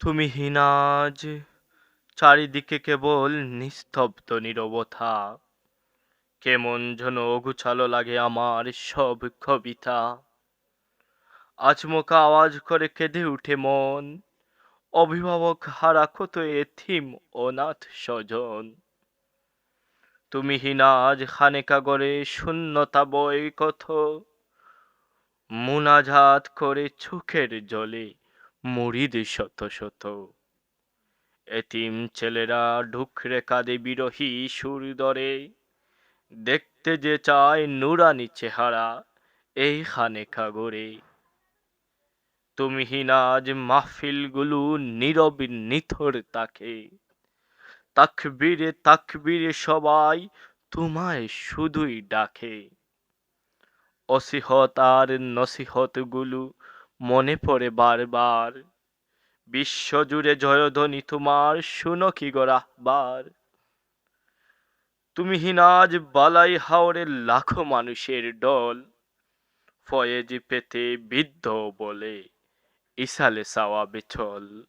তুমি হিনাজ, চারিদিকে কেবল নিস্তব্ধ নীরবতা। কেমন যেন অগুছালো লাগে আমার সব কবিতা। আচমকা আওয়াজ করে কেঁদে উঠে মন। অভিভাবক হারা কত এথিম অনাথ স্বজন। তুমি হিনাজ, খানেকা গড়ে শূন্যতা বই কত মুনাজাত করে চোখের জলে মুড়িদ শত শত। এতিম ছেলেরা ঢুকরে কাঁদে বিরহী সুর দরে দেখতে যে চায় নুরানি চেহারা, এই খানেকা গড়ে তুমি হিনাজ মাহফিলগুলো নীরব নিথর তাকে। তাকবীরে তাকবীরে সবাই তোমায় শুধুই ডাকে। অসিহত আর নসিহতগুলো মনে পড়ে বারবার। বিশ্বজুড়ে জয়ধ্বনি তোমার, শুনো কি গো রাহবার? তুমি হিনাজ বালাই হাওড়ে লাখো মানুষের ডল। ফয়েজ পেতে বিদ্ধ বলে, ইসালে সাওয়া বেচল